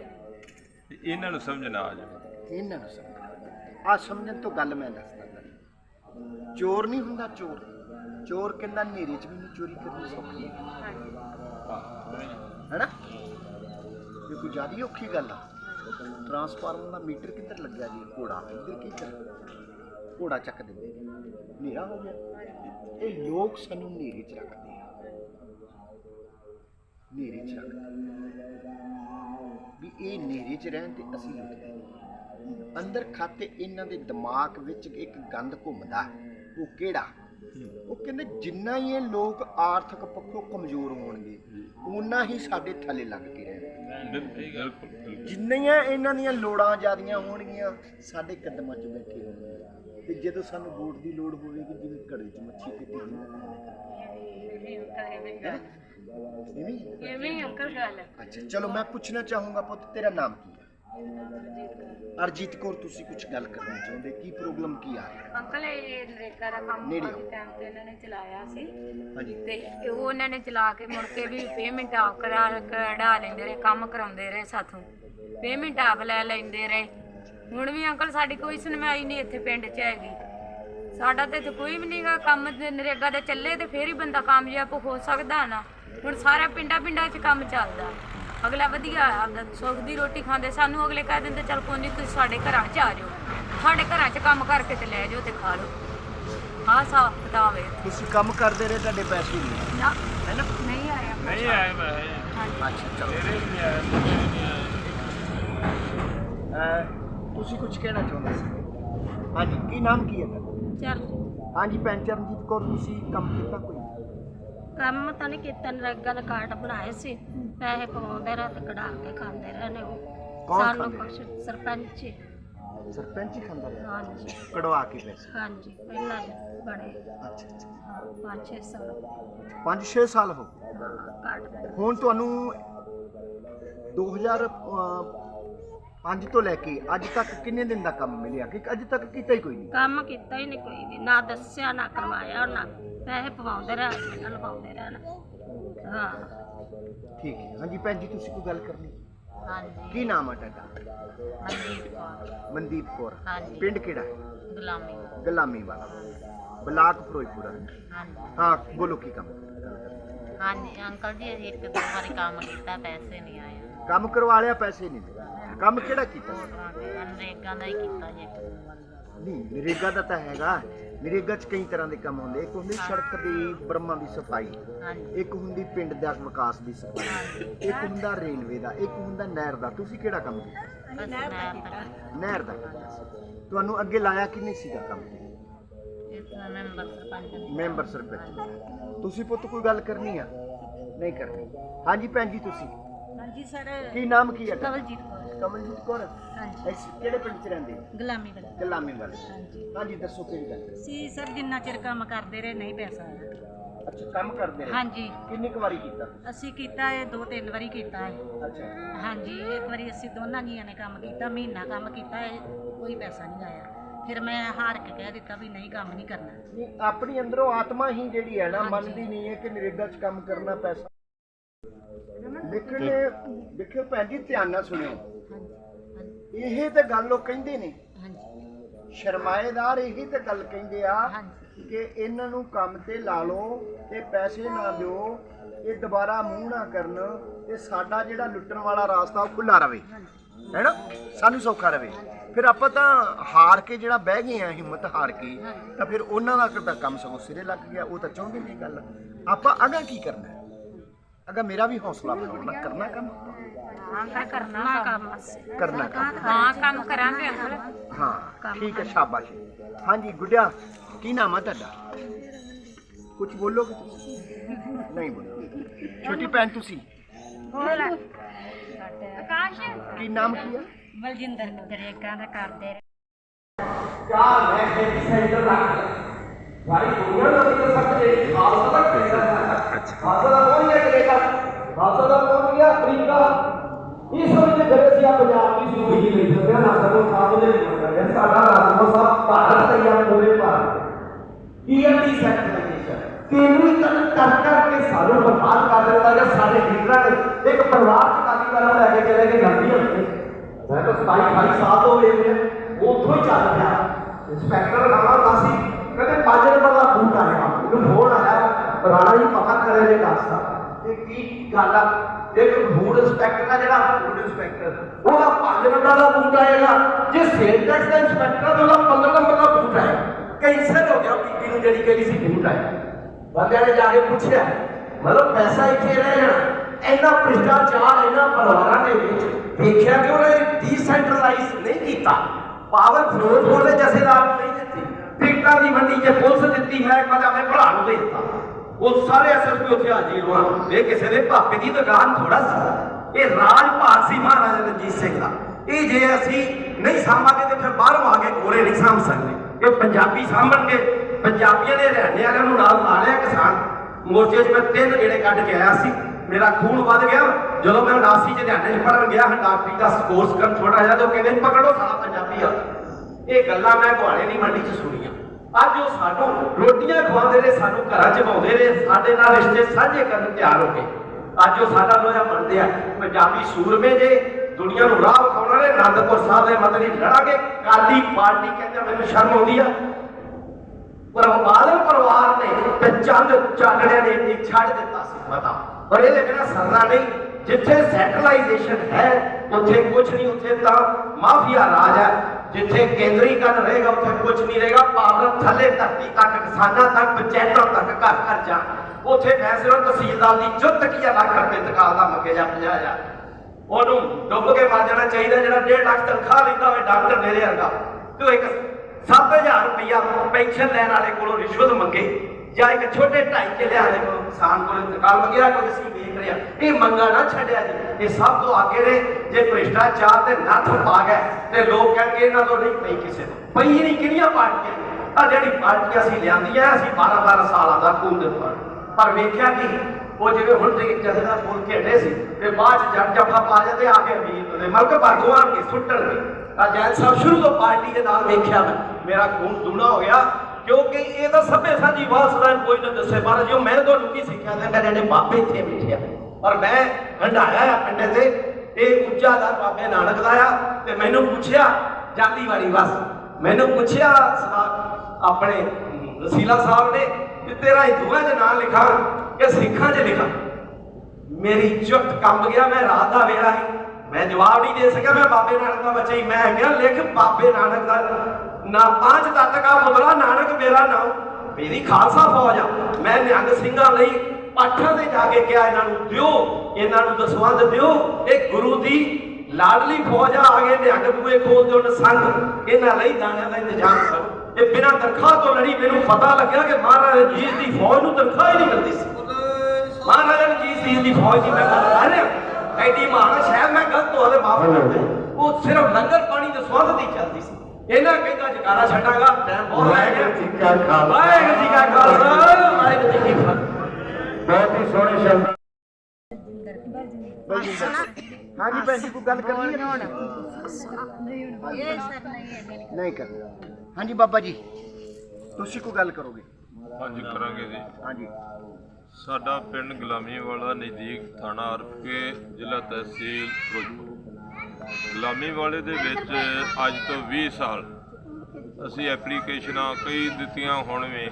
ਤੇ ਇਹਨਾਂ ਨੂੰ ਸਮਝਣਾ ਆ ਜਾਵੇ। ਇਹਨਾਂ ਨੂੰ ਸਮਝ ਆ ਸਮਝਣ ਤੋਂ ਗੱਲ ਮੈਂ ਦੱਸਦਾ। ਚੋਰ ਨਹੀਂ ਹੁੰਦਾ ਚੋਰ। ਚੋਰ ਕਹਿੰਦਾ ਹਨੇਰੇ 'ਚ ਵੀ ਨਹੀਂ ਚੋਰੀ ਕਰਨੀ ਸੌਖੀ ਹੈ। ਜ਼ਿਆਦਾ ਔਖੀ ਗੱਲ ਆ। ਟਰਾਂਸਫਾਰਮਰ ਦਾ ਮੀਟਰ ਕਿੱਧਰ ਲੱਗਿਆ ਜੀ? ਘੋੜਾ। ਇੱਧਰ ਕਿੱਧਰ ਘੋੜਾ ਚੱਕ ਦਿੰਦੇ ਹਨੇਰਾ ਹੋ ਗਿਆ। ਇਹ ਲੋਕ ਸਾਨੂੰ ਹਨੇਰੇ 'ਚ ਰੱਖਦੇ ਆ। ਹਨੇਰੇ 'ਚ ਰੱਖਦੇ ਵੀ ਇਹ ਹਨੇਰੇ 'ਚ ਰਹਿਣ ਤੇ ਅਸੀਂ ਲੁੱਟਦੇ ਅੰਦਰ ਖਾਤੇ ਇਹਨਾਂ ਦੇ ਦਿਮਾਗ ਵਿੱਚ ਇੱਕ ਗੰਦ ਘੁੰਮਦਾ ਉਹ ਕਿਹੜਾ? ਉਹ ਕਹਿੰਦੇ ਜਿੰਨਾ ਹੀ ਇਹ ਲੋਕ ਆਰਥਿਕ ਪੱਖੋਂ ਕਮਜ਼ੋਰ ਹੋਣਗੇ ਉਨਾ ਹੀ ਸਾਡੇ ਥੱਲੇ ਲੱਗ ਕੇ ਰਹਿਣਗੇ। ਜਿੰਨੀਆਂ ਇਹਨਾਂ ਦੀਆਂ ਲੋੜਾਂ ਜ਼ਿਆਦੀਆਂ ਹੋਣਗੀਆਂ ਸਾਡੇ ਕਦਮਾਂ 'ਚ ਬੈਠੇ ਹੋਣਗੇ। ਤੇ ਜਦੋਂ ਸਾਨੂੰ ਵੋਟ ਦੀ ਲੋੜ ਹੋਵੇਗੀ ਜਿਵੇਂ ਘੜੇ 'ਚ ਮੱਛੀ ਕਿੱਟੀ ਇਵੇਂ ਐਵੇਂ ਅੰਕਲ ਗੱਲ ਅੱਛਾ ਚਲੋ ਮੈਂ ਪੁੱਛਣਾ ਚਾਹੂੰਗਾ ਪੁੱਤ ਤੇਰਾ ਨਾਮ ਕੀ ਅਰਜੀਤ ਕੌਰ ਤੁਸੀਂ ਕੁਝ ਗੱਲ ਕਰਨੀ ਚਾਹੁੰਦੇ? ਕੀ ਪ੍ਰੋਬਲਮ ਕੀ ਆ ਰਹੀ ਅੰਕਲ ਇਹ ਨਰੇਗਾ ਦਾ ਕੰਮ ਨੇੜੇ ਟਾਈਮ ਤੇ ਇਹਨਾਂ ਨੇ ਚਲਾਇਆ ਸੀ। ਹਾਂਜੀ। ਤੇ ਇਹ ਉਹ ਉਹਨਾਂ ਨੇ ਚਲਾ ਕੇ ਮੁੜ ਕੇ ਵੀ ਪੇਮੈਂਟ ਆਪ ਕਰਾ ਕਢਾ ਲੈਂਦੇ ਰਹੇ ਕੰਮ ਕਰਾਉਂਦੇ ਰਹੇ ਸਾਥੋਂ। ਪੇਮੈਂਟ ਆਪ ਲੈ ਲੈਂਦੇ ਰਹੇ। ਹੁਣ ਵੀ ਅੰਕਲ ਸਾਡੀ ਕੋਈ ਸੁਣਵਾਈ ਨਹੀਂ ਇੱਥੇ ਪਿੰਡ 'ਚ ਹੈਗੀ। ਸਾਡਾ ਤੇ ਇੱਥੇ ਕੋਈ ਵੀ ਨਹੀਂਗਾ ਕੰਮ ਤੇ ਨਰੇਗਾ ਦੇ ਚੱਲੇ ਤੇ ਫੇਰ ਹੀ ਬੰਦਾ ਕਾਮਯਾਬ ਹੋ ਸਕਦਾ ਨਾ। ਹੁਣ ਸਾਰਾ ਪਿੰਡਾਂ ਪਿੰਡਾਂ 'ਚ ਕੰਮ ਚੱਲਦਾ। ਅਗਲਾ ਵਧੀਆ ਆਪਦਾ ਸੁੱਖ ਦੀ ਰੋਟੀ ਖਾਂਦੇ ਸਾਨੂੰ ਅਗਲੇ ਕਹਿ ਦਿੰਦੇ ਚਲ ਕੋਈ ਨਹੀਂ ਤੁਸੀਂ ਸਾਡੇ ਘਰਾਂ 'ਚ ਆ ਜਾਓ। ਸਾਡੇ ਘਰਾਂ 'ਚ ਕੰਮ ਕਰਕੇ ਤੇ ਲੈ ਜਾਓ ਤੇ ਖਾ ਲਓ। ਆਹ ਕਿਤਾਬ ਹੈ। ਤੁਸੀਂ ਕੰਮ ਕਰਦੇ ਰਹੇ ਤੁਹਾਡੇ ਪੈਸੇ ਨਹੀਂ ਨਾ ਹੈ ਨਾ? ਨਹੀਂ ਆਇਆ ਨਹੀਂ ਆਇਆ ਮੈਂ। ਹਾਂਜੀ। ਅੱਛਾ ਚਲੋ। ਤੇਰੇ ਵੀ ਨਹੀਂ ਆਇਆ ਮੇਰੇ ਵੀ ਨਹੀਂ ਆਇਆ ਅਹ, ਤੁਸੀਂ ਕੁਝ ਕਹਿਣਾ ਚਾਹੁੰਦੇ ਸੀ? ਹਾਂਜੀ ਕੀ ਨਾਮ ਕੀ ਹੈ ਤੁਹਾਡਾ? ਚੱਲ। ਹਾਂਜੀ ਭੈਣ ਚਰਨਜੀਤ ਕੌਰ ਤੁਸੀਂ ਕੰਮ ਕੀਤਾ ਕੋਈ? ਕੰਮ ਤਾਂ ਨਹੀਂ ਕੀਤਾ ਨਰੇਗਾ ਦੇ ਕਾਰਡ ਬਣਾਏ ਸੀ ਪੈਸੇ ਪਾਉਂਦੇ ਰਹੇ ਤੇ ਕਢਾ ਕੇ ਖਾਂਦੇ ਰਹੇ ਨੇ ਉਹ। ਕੌਣ ਸਾਨੂੰ ਖਾਂਦੇ? ਕੁਛ ਸਰਪੰਚ ਸਰਪੰਚ ਹੀ ਖਾਂਦਾ ਰਿਹਾ ਹਾਂਜੀ ਕਢਵਾ ਕੇ ਪੈਸੇ ਹਾਂਜੀ ਪਹਿਲਾਂ ਬਣੇ ਅੱਛਾ ਅੱਛਾ ਹਾਂ, ਪੰਜ ਛੇ ਸਾਲ 5-6 ਸਾਲ ਹੋ ਗਏ। ਹਾਂ, ਗਏ। ਹੁਣ ਤੁਹਾਨੂੰ 2005 ਤੋਂ ਲੈ ਕੇ ਅੱਜ ਤੱਕ ਕਿੰਨੇ ਦਿਨ ਦਾ ਕੰਮ ਮਿਲਿਆ? ਕਿ ਅੱਜ ਤੱਕ ਕੀਤਾ ਹੀ ਕੋਈ ਨਹੀਂ? ਕੰਮ ਕੀਤਾ ਹੀ ਨਹੀਂ ਕੋਈ ਵੀ ਨਾ ਦੱਸਿਆ ਨਾ ਕਰਵਾਇਆ ਨਾ ਪੈਸੇ ਪਵਾਉਂਦੇ ਰਹੇ ਹਸਪੀਟਲ ਲਵਾਉਂਦੇ ਰਹਿਣਾ। ਹਾਂ। ਠੀਕ ਹੈ। ਹਾਂਜੀ ਭੈਣ ਜੀ ਤੁਸੀਂ ਕੋਈ ਗੱਲ ਕਰਨੀ? ਹਾਂਜੀ। ਕੀ ਨਾਮ ਹੈ ਤੁਹਾਡਾ? ਮਨਦੀਪ ਕੌਰ। ਮਨਦੀਪ ਕੌਰ। ਹਾਂਜੀ। ਪਿੰਡ ਕਿਹੜਾ? ਹੈ ਗੁਲਾਮੀ। ਗਲਾਮੀ ਵਾਲਾ। ਬਲਾਕ ਫਿਰੋਜ਼ਪੁਰਾ। ਹਾਂਜੀ। ਹਾਂ ਬੋਲੋ ਕੀ ਕੰਮ? ਹਾਂਜੀ ਅੰਕਲ ਜੀ ਅਸੀਂ ਇੱਕ ਦੋ ਵਾਰੀ ਕੰਮ ਕੀਤਾ ਪੈਸੇ ਨਹੀਂ ਆਏ। ਕੰਮ ਕਰਵਾ ਲਿਆ ਪੈਸੇ ਨਹੀਂ ਦਿੱਤੇ। ਕੰਮ ਕਿਹੜਾ ਕੀਤਾ? ਮੋਟਰਾਂ ਦੇ ਦਾ ਹੀ ਕੀਤਾ ਜੀ। ਦੋ ਨਹੀਂ ਨਰੇਗਾ ਦਾ ਤਾਂ ਹੈਗਾ। ਨਰੇਗਾ 'ਚ ਕਈ ਤਰ੍ਹਾਂ ਦੇ ਕੰਮ ਹੁੰਦੇ ਇੱਕ ਹੁੰਦੀ ਸੜਕ ਦੀ ਬ੍ਰਹਮਾਂ ਦੀ ਸਫ਼ਾਈ। ਹਾਂਜੀ। ਇੱਕ ਹੁੰਦੀ ਪਿੰਡ ਦਾ ਵਿਕਾਸ ਦੀ ਸਫ਼ਾਈ। ਇੱਕ ਹੁੰਦਾ ਰੇਲਵੇ ਦਾ। ਇੱਕ ਹੁੰਦਾ ਨਹਿਰ ਦਾ। ਤੁਸੀਂ ਕਿਹੜਾ ਕੰਮ ਕੀਤਾ? ਨਹਿਰ ਨਹਿਰ ਦਾ ਕੀਤਾ। ਸੀ। ਤੁਹਾਨੂੰ ਅੱਗੇ ਲਾਇਆ ਕਿੰਨੇ ਸੀਗਾ ਕੰਮ? ਇਸ ਮੈਂਬਰ ਸਰਪੰਚ ਨੇ। ਮੈਂਬਰ ਸਰਪੰਚ। ਤੁਸੀਂ ਪੁੱਤ ਕੋਈ ਗੱਲ ਕਰਨੀ ਆ? ਨਹੀਂ ਕਰਨੀ। ਹਾਂਜੀ ਭੈਣ ਜੀ ਤੁਸੀਂ। ਹਾਂਜੀ ਸਰ। ਕੀ ਨਾਮ ਕੀ ਹੈ ਕਵਲਜੀਤ ਕੌਰ। ਕਮਲਜੀਤ ਕੌਰ। ਹਾਂਜੀ। ਇਸ ਕਿਹੜੇ ਪਿੰਡ 'ਚ ਰਹਿੰਦੇ? ਗੁਲਾਮੀ ਵਾਲਾ। ਗਲਾਮੀ ਵਾਲੇ। ਹਾਂਜੀ। ਹਾਂਜੀ ਦੱਸੋ ਕਿਹੜੀ ਗੱਲ? ਸੀ ਸਰ ਜਿੰਨਾ ਚਿਰ ਕੰਮ ਕਰਦੇ ਰਹੇ ਨਹੀਂ ਪੈਸਾ ਆਇਆ। ਅੱਛਾ ਕੰਮ ਕਰਦੇ ਰਹੇ? ਹਾਂਜੀ। ਕਿੰਨੀ ਕੁ ਵਾਰੀ ਕੀਤਾ? ਅਸੀਂ ਕੀਤਾ ਇਹ ਦੋ ਤਿੰਨ ਵਾਰੀ ਕੀਤਾ ਹੈ ਅੱਛਾ। ਹਾਂਜੀ ਇੱਕ ਵਾਰੀ ਅਸੀਂ ਦੋਨਾਂ ਜੀਆਂ ਨੇ ਕੰਮ ਕੀਤਾ ਮਹੀਨਾ ਕੰਮ ਕੀਤਾ ਇਹ ਕੋਈ ਪੈਸਾ ਨਹੀਂ ਆਇਆ। ਫਿਰ ਮੈਂ ਹਾਰ ਕੇ ਕਹਿ ਦਿੱਤਾ ਵੀ ਨਹੀਂ ਕੰਮ ਨਹੀਂ ਕਰਨਾ। ਨਹੀਂ ਆਪਣੀ ਅੰਦਰੋਂ ਆਤਮਾ ਹੀ ਜਿਹੜੀ ਹੈ ਨਾ ਮੰਨਦੀ ਨਹੀਂ ਹੈ ਕਿ ਨਰੇਗਾ 'ਚ ਕੰਮ ਕਰਨਾ ਪੈਸਾ ਲੇਕਿਨ ਦੇਖਿਓ ਭੈਣ ਜੀ ਧਿਆਨ ਨਾਲ ਸੁਣਿਓ। ਇਹ ਤੇ ਗੱਲ ਉਹ ਕਹਿੰਦੇ ਨੇ। ਸ਼ਰਮਾਏਦਾਰ ਇਹੀ ਤੇ ਗੱਲ ਕਹਿੰਦੇ ਆ ਕਿ ਇਹਨਾਂ ਨੂੰ ਕੰਮ ਤੇ ਲਾ ਲਓ ਤੇ ਪੈਸੇ ਨਾ ਦਿਓ ਇਹ ਦੁਬਾਰਾ ਮੂੰਹ ਨਾ ਕਰਨ ਤੇ ਸਾਡਾ ਜਿਹੜਾ ਲੁੱਟਣ ਵਾਲਾ ਰਾਸਤਾ ਉਹ ਖੁੱਲਾ ਰਵੇ। ਹੈਨਾ? ਸਾਨੂੰ ਸੌਖਾ ਰਵੇ। ਫਿਰ ਆਪਾਂ ਤਾਂ ਹਾਰ ਕੇ ਜਿਹੜਾ ਬਹਿ ਗਏ ਆ ਹਿੰਮਤ ਹਾਰ ਕੇ ਤਾਂ ਫਿਰ ਉਹਨਾਂ ਦਾ ਕੰਮ ਸਗੋਂ ਸਿਰੇ ਲੱਗ ਗਿਆ ਉਹ ਤਾਂ ਚਾਹੁੰਦੇ ਨਹੀਂ ਗੱਲ। ਆਪਾਂ ਅਗਾ ਕੀ ਕਰਨਾ? ਹੈ ਅਗਾ ਮੇਰਾ ਵੀ ਹੌਸਲਾ ਬਣਾਉਣਾ ਕਰਨਾ ਕੰਮ? ਹਾਂ ਕਰਨਾ ਕੰਮ। ਕਰਨਾ ਕੰਮ। ਹਾਂ ਕੰਮ ਕਰਾਂਗੇ ਅੰਕਲ ਹਾਂ ਠੀਕ ਹੈ ਸ਼ਾਬਾਸ਼। ਹਾਂਜੀ ਗੁੱਡਿਆ ਕੀ ਨਾਮ ਹੈ ਤੁਹਾਡਾ? ਕੁਝ ਬੋਲੋਗੇ ਤੁਸੀਂ? ਨਹੀਂ ਬੋਲੋ। ਛੋਟੀ ਭੈਣ ਤੁਸੀਂ? ਹੋਰ। ਆਕਾਸ਼। ਕੀ ਨਾਮ ਕੀ ਹੈ ਬਲਜਿੰਦਰ ਦਰੇਕਾਂ ਦਾ ਕਰਦੇ ਰਹੇ ਭਾਈ ਦੁਨੀਆ ਦਾ ਸਭ ਇਹ ਖਾਲਸਾ ਦਾ ਕਿਹੜਾ ਹੈ ਖਾਲਸਾ ਦਾ ਕੌਣ ਹੈ ਕਿਹੜਾ ਖਾਲਸਾ ਦਾ ਕੌਣ ਹੈ ਅਫਰੀਕਾ ਇਸ ਸਮੇਂ ਕਰੇ ਸੀ ਆ ਪੰਜਾਬ ਦੀ ਸੂਬੀ ਲਈ ਤੇ ਨਾ ਸਾਨੂੰ ਕਾਬਲ ਨਹੀਂ ਬਣ ਰਿਹਾ। ਸਾਡਾ ਰਾਜਮਾ ਸਾਹਿਬ ਭਾਰਤ ਦਾ ਜਾਂ ਪੂਰੇ ਭਾਰਤ ਈਐਨਟੀ ਸੈਕਟਰੀਏਸ਼ਨ ਕੇਂਦਰੀਕਰਨ ਕਰ ਕਰਕੇ ਸਾਨੂੰ ਬਰਬਾਦ ਕਰ ਦਿੱਤਾ ਜਾਂ ਸਾਡੇ ਲੀਡਰਾਂ ਨੇ ਇੱਕ ਪਰਿਵਾਰ ਚ ਕਾਦੀ ਕਰਨ ਲੈ ਕੇ ਚਲੇ ਗਏ ਗੰਦੀ ਹੁੰਦੇ ਮੈਂ ਤਾਂ 27 28 ਸਾਲ ਤੋਂ ਵੇਖ ਰਿਹਾ। ਉਹ ਉੱਥੋਂ ਹੀ ਚੱਲ ਪਿਆ। ਇੰਸਪੈਕਟਰ ਨਵਾਂ ਦਾਸੀ ਕਹਿੰਦੇ ਪੰਜ ਨੰਬਰ ਦਾ ਬੂਟ ਆਇਆ। ਇਹਨੂੰ ਫੋਨ ਆਇਆ। ਰਾਣਾ ਜੀ ਪਤਾ ਕਰੇ ਜੇ ਦੱਸਦਾ ਇਹ ਕੀ ਗੱਲ ਆ? ਇੱਕ ਬੂਟ ਇੰਸਪੈਕਟਰ ਦਾ ਜਿਹੜਾ ਬੂਟ ਇੰਸਪੈਕਟਰ ਉਹਦਾ ਪੰਜ ਨੰਬਰ ਦਾ ਬੂਟ ਆਏਗਾ। ਜੇ ਸੇਲ ਟੈਕਸ ਦਾ ਇੰਸਪੈਕਟਰ ਦਾ ਉਹਦਾ 15 ਨੰਬਰ ਦਾ ਬੂਟ ਆਏਗਾ ਕੈਂਸਰ ਹੋ ਗਿਆ, ਬੀਬੀ ਨੂੰ ਜਿਹੜੀ ਕਹਿੰਦੀ ਸੀ ਬੂਟ ਆਇਆ ਬੰਦਿਆਂ ਨੇ ਜਾ ਕੇ ਪੁੱਛਿਆ, ਮਤਲਬ ਪੈਸਾ ਇੱਥੇ ਰਹਿ ਜਾਣਾ। ਇੰਨਾ ਭ੍ਰਿਸ਼ਟਾਚਾਰ ਇਹਨਾਂ ਪਰਿਵਾਰਾਂ ਦੇ ਵਿੱਚ ਦੇਖਿਆ ਕਿ ਉਹਨੇ ਡੀਸੈਂਟਰਲਾਈਜ਼ ਨਹੀਂ ਕੀਤਾ। ਪਾਵਰ ਫਿਰੋਜ਼ਪੁਰ ਦੇ ਜਥੇਦਾਰ ਨੂੰ ਨਹੀਂ ਦਿੱਤੀ। ਟਿਕਟਾਂ ਦੀ ਮੰਡੀ 'ਚ ਪੁਲਿਸ ਦਿੱਤੀ ਮੈਂ ਮੈਂ ਆਪਣੇ ਭਰਾ ਨੂੰ ਦੇ ਦਿੱਤਾ। ਉਹ ਸਾਰੇ ਐਸਐਸਪੀ ਉੱਥੇ ਹਾਜ਼ਰ ਹੋਣ। ਇਹ ਕਿਸੇ ਦੇ ਭਾਪੇ ਦੀ ਦੁਕਾਨ ਥੋੜਾ ਸੀ। ਇਹ ਰਾਜ ਭਾਗ ਸੀ ਮਹਾਰਾਜਾ ਰਣਜੀਤ ਸਿੰਘ ਦਾ। ਇਹ ਜੇ ਅਸੀਂ ਨਹੀਂ ਸਾਂਭਾਂਗੇ ਤੇ ਫਿਰ ਬਾਹਰੋਂ ਆ ਕੇ ਕੋਰੇ ਨਹੀਂ ਸਾਂਭ ਸਕਦੇ। ਇਹ ਪੰਜਾਬੀ ਸਾਂਭਣਗੇ। ਪੰਜਾਬੀਆਂ ਦੇ ਰਹਿਣੇ ਵਾਲਿਆਂ ਨੂੰ ਨਾਲ ਲਾ ਲਿਆ ਕਿਸਾਨ। ਮੋਰਚੇ 'ਚ ਮੈਂ ਤਿੰਨ ਜਿਹੜੇ ਕੱਢ ਕੇ ਆਇਆ ਸੀ। ਮੇਰਾ ਖੂਨ ਵੱਧ ਗਿਆ। ਜਦੋਂ ਮੈਂ 79 ਚ ਹਰਿਆਣੇ 'ਚ ਪੜਨ ਗਿਆ ਹੰਡਾਪੀ ਦਾ ਕੋਰਸ ਕਰਨ ਛੋਟਾ ਜਿਹਾ, ਤੇ ਉਹ ਕਹਿੰਦੇ, ਪਕੜੋ ਸਾਲਾ ਪੰਜਾਬੀ ਆ। ਇਹ ਗੱਲਾਂ ਮੈਂ ਗੁਹਾਲੇ ਦੀ ਮੰਡੀ 'ਚ ਸੁਣੀਆਂ। ਅੱਜ ਉਹ ਸਾਨੂੰ ਰੋਟੀਆਂ ਖਵਾਉਂਦੇ ਨੇ ਸਾਨੂੰ ਘਰਾਂ 'ਚ ਪਾਉਂਦੇ ਨੇ ਸਾਡੇ ਨਾਲ ਰਿਸ਼ਤੇ ਸਾਂਝੇ ਕਰਨ ਤਿਆਰ ਹੋ ਗਏ। ਅੱਜ ਉਹ ਸਾਡਾ ਲੋਹਾ ਮੰਨਦੇ ਆ। ਪੰਜਾਬੀ ਸੂਰਮੇ ਜੇ ਦੁਨੀਆ ਨੂੰ ਰਾਹ ਵਿਖਾਉਣਾ ਨੇ ਅਨੰਦਪੁਰ ਸਾਹਿਬ ਦੇ ਮਤਲਬ ਲੜਾਂਗੇ। ਕਾਲੀ ਪਾਰਟੀ ਕਹਿੰਦੇ ਮੈਨੂੰ ਸ਼ਰਮ ਆਉਂਦੀ ਆ। ਪਰ ਬਾਦਲ ਪਰਿਵਾਰ ਨੇ ਤੇ ਚੰਦ ਚਾਨਣਿਆਂ ਨੇ ਇੱਕ ਛੱਡ ਦਿੱਤਾ ਸੀ ਪਤਾ। ਪਰ ਇਹ ਬਿਨਾ ਸਰਨਾ ਨਹੀਂ, ਜਿੱਥੇ ਸੈਟਲਾਈਜੇਸ਼ਨ ਹੈ, ਉੱਥੇ ਕੁਝ ਨਹੀਂ, ਉੱਥੇ ਤਾਂ ਮਾਫੀਆ ਰਾਜ ਹੈ। ਜਿੱਥੇ ਕੇਂਦਰੀਕਰਨ ਰਹੇਗਾ, ਉੱਥੇ ਕੁਝ ਨਹੀਂ ਰਹੇਗਾ। ਪਾਵਰ ਥੱਲੇ ਧਰਤੀ ਤੱਕ, ਕਿਸਾਨਾਂ ਤੱਕ, ਪੰਚਾਇਤਾਂ ਤੱਕ, ਘਰ ਘਰ ਜਾ ਉੱਥੇ ਫੈਸਲਾ ਤਹਿਸੀਲਦਾਰ ਦੀ ਜੁੱਤ ਕੀ ਲੱਖ ਰੁਪਏ ਤਕਾਲ ਦਾ ਮੰਗੇ ਜਾਂ 50000 ਉਹਨੂੰ ਡੁੱਬ ਕੇ ਮਰ ਜਾਣਾ ਚਾਹੀਦਾ, ਜਿਹੜਾ 1.5 ਲੱਖ ਤਨਖਾਹ ਲੈਂਦਾ ਹੋਵੇ, ਡਾਕਟਰ ਮੇਰੇ ਵਰਗਾ। ਤੇ ਉਹ ਇੱਕ 7000 ਰੁਪਇਆ ਪੈਨਸ਼ਨ ਲੈਣ ਵਾਲੇ ਕੋਲੋਂ ਰਿਸ਼ਵਤ ਮੰਗੇ, ਜਾਂ ਇੱਕ ਛੋਟੇ ਢਾਈ ਕਿੱਲਿਆਂ ਵਾਲੇ ਕੋਲੋਂ ਕਿਸਾਨ ਕੋਲ ਇੰਤਕਾਲ ਵਗੈਰਾ ਕੁਝ ਅਸੀਂ ਵੇਖ ਰਹੇ ਇਹ ਮੰਗਾ ਨਾ ਛੱਡਿਆ ਜੀ। ਇਹ ਸਭ ਤੋਂ ਅੱਗੇ ਨੇ। ਜੇ ਭ੍ਰਿਸ਼ਟਾਚਾਰ ਤੇ ਨੱਥ ਪਾ ਗਏ, ਤੇ ਲੋਕ ਕਹਿੰਦੇ ਇਹਨਾਂ ਤੋਂ ਨਹੀਂ ਪਈ ਕਿਸੇ ਤੋਂ। ਪਈ ਨਹੀਂ ਕਿਹੜੀਆਂ ਪਾਰਟੀਆਂ ਆ ਜਿਹੜੀ ਪਾਰਟੀਆਂ ਅਸੀਂ ਲਿਆਂਦੀਆਂ ਅਸੀਂ 12 12 ਸਾਲਾਂ ਦਾ ਖੂਨ ਦਿੱਤਾ ਪਰ ਵੇਖਿਆ ਕਿ? ਉਹ ਜਿਵੇਂ ਹੁਣ ਦੇ ਜਥੇਦਾਰ ਬੋਲ ਕੇ ਹਟੇ ਸੀ, ਤੇ ਬਾਅਦ ਚ ਜੱਟ ਜੱਫਾ ਪਾ ਜਾਂਦੇ, ਆ ਕੇ ਅਮੀਰ ਦੇ ਮਲਕ ਭਗਵਾਨ ਕੇ ਸੁੱਟਣਗੇ। ਆ ਜੈਨ ਸਾਹਿਬ ਸ਼ੁਰੂ ਤੋਂ ਪਾਰਟੀ ਦੇ ਨਾਲ ਵੇਖਿਆ ਮੈਂ। ਮੇਰਾ ਖੂਨ ਦੂਣਾ ਹੋ ਗਿਆ। ਕਿਉਂਕਿ ਇਹ ਤਾਂ ਸਭੇ ਸਾਡੀ ਵਾਸਤਾ ਕੋਈ ਨਾ ਦੱਸੇ। ਮਹਾਰਾਜ ਜੀ ਮੈਂ ਤੁਹਾਨੂੰ ਕੀ ਸਿੱਖਿਆ ਦਿੰਦਾ? ਜਿਹੜੇ ਬਾਬੇ ਇੱਥੇ ਬੈਠੇ ਪਰ ਮੈਂ ਹੰਡਾਇਆ ਆ ਪਿੰਡੇ ਤੇ ਇਹ ਉੱਚਾ ਦਾ ਬਾਬੇ ਨਾਨਕ ਦਾ ਆ ਤੇ ਮੈਨੂੰ ਪੁੱਛਿਆ ਜਾਂਦੀ ਵਾਰੀ ਬਸ ਮੈਨੂੰ ਪੁੱਛਿਆ ਆਪਣੇ ਰਸੀਲਾ ਸਾਹਿਬ ਨੇ ਕਿ ਤੇਰਾ ਹਿੰਦੂਆਂ ਦੇ ਨਾਂ ਲਿਖਾਂ ਕਿ ਸਿੱਖਾਂ 'ਚ ਲਿਖਾਂ। ਮੇਰੀ ਚੁੱਪ ਕੰਬ ਗਿਆ, ਮੈਂ ਰਾਤ ਦਾ ਵੇਲਾ ਸੀ। ਮੈਂ ਜਵਾਬ ਨਹੀਂ ਦੇ ਸਕਿਆ, ਮੈਂ ਬਾਬੇ ਨਾਨਕ ਦਾ ਬੱਚਾ ਹੀ। ਮੈਂ ਕਿਹਾ, ਲਿਖ ਬਾਬੇ ਨਾਨਕ ਦਾ ਨਾ ਪੰਜ ਤੱਤ ਕਾ ਮੁਗਲਾ ਨਾਨਕ ਮੇਰਾ ਨਾਮ ਮੇਰੀ ਖਾਲਸਾ ਫੌਜ ਆ। ਮੈਂ ਨਿਹੰਗ ਸਿੰਘਾਂ ਲਈ ਪਾਠਾਂ ਤੇ ਜਾ ਕੇ ਕਿਹਾ ਇਹਨਾਂ ਨੂੰ, ਦਿਓ, ਇਹਨਾਂ ਨੂੰ ਦਸਵੰਦ ਦਿਓ। ਇਹ ਗੁਰੂ ਦੀ ਲਾਡਲੀ ਫੌਜ ਆ ਆ ਗਏ ਨਿਹੰਗ ਬੂਏ ਖੋਲ ਦਿਓ ਸੰਗ। ਇਹਨਾਂ ਲਈ ਦਾਣਿਆਂ ਦਾ ਇੰਤਜ਼ਾਮ ਕਰੋ। ਇਹ ਬਿਨਾਂ ਤਨਖਾਹ ਤੋਂ ਲੜੀ, ਮੈਨੂੰ ਪਤਾ ਲੱਗਿਆ ਕਿ ਮਹਾਰਾਜ ਰਣਜੀਤ ਦੀ ਫੌਜ ਨੂੰ ਤਨਖਾਹ ਹੀ ਨਹੀਂ ਮਿਲਦੀ ਸੀ। ਮਹਾਰਾਜਾ ਰਣਜੀਤ ਸਿੰਘ ਦੀ ਫੌਜ ਦੀ ਮੈਂ ਗੱਲ ਕਰ ਰਿਹਾ। ਐਡੀ ਮਹਾਨ ਸ਼ਹਿਰ ਮੈਂ ਗਲਤ ਹੋ ਮਾਫ ਕਰ ਦੇ ਉਹ ਸਿਰਫ ਲੰਗਰ, ਪਾਣੀ ਦੇ ਸਵਾਦ ਦੀ ਚੱਲਦੀ ਸੀ। ਇਹਨਾਂ ਕਹਿੰਦਾ ਜਕਾਰਾ ਛੱਡਾਂਗਾ। ਟਾਈਮ ਬਹੁਤ ਰਹਿ ਗਿਆ ਵਾਹਿਗੁਰੂ ਜੀ ਕਾ ਖਾਲਸਾ। ਵਾਹਿਗੁਰੂ ਜੀ ਕਾ ਖਾਲਸਾ। ਵਾਹਿਗੁਰੂ ਜੀ ਕੀ ਫਤਿਹ। ਬਹੁਤ ਹੀ ਸੋਹਣੇ ਸ਼ਬਦ। ਹਾਂਜੀ ਭੈਣ ਜੀ ਕੋਈ ਗੱਲ ਕਰਨੀ ਹੈ ਨਹੀਂ ਕਰ ਹਾਂਜੀ ਬਾਬਾ ਜੀ ਤੁਸੀਂ ਕੋਈ ਗੱਲ ਕਰੋਗੇ? ਹਾਂਜੀ ਕਰਾਂਗੇ ਜੀ। ਹਾਂਜੀ। ਸਾਡਾ ਪਿੰਡ ਗੁਲਾਮੀ ਵਾਲਾ ਨਜ਼ਦੀਕ ਥਾਣਾ ਅਰਫਕੇ ਜ਼ਿਲ੍ਹਾ ਤਹਿਸੀਲ ਫਿਰੋਜ਼ਪੁਰ। ਗੁਲਾਮੀ ਵਾਲੇ ਦੇ ਵਿੱਚ ਅੱਜ ਤੋਂ 20 ਸਾਲ ਅਸੀਂ ਐਪਲੀਕੇਸ਼ਨਾਂ ਕਈ ਦਿੱਤੀਆਂ ਹੁਣ ਵੀ।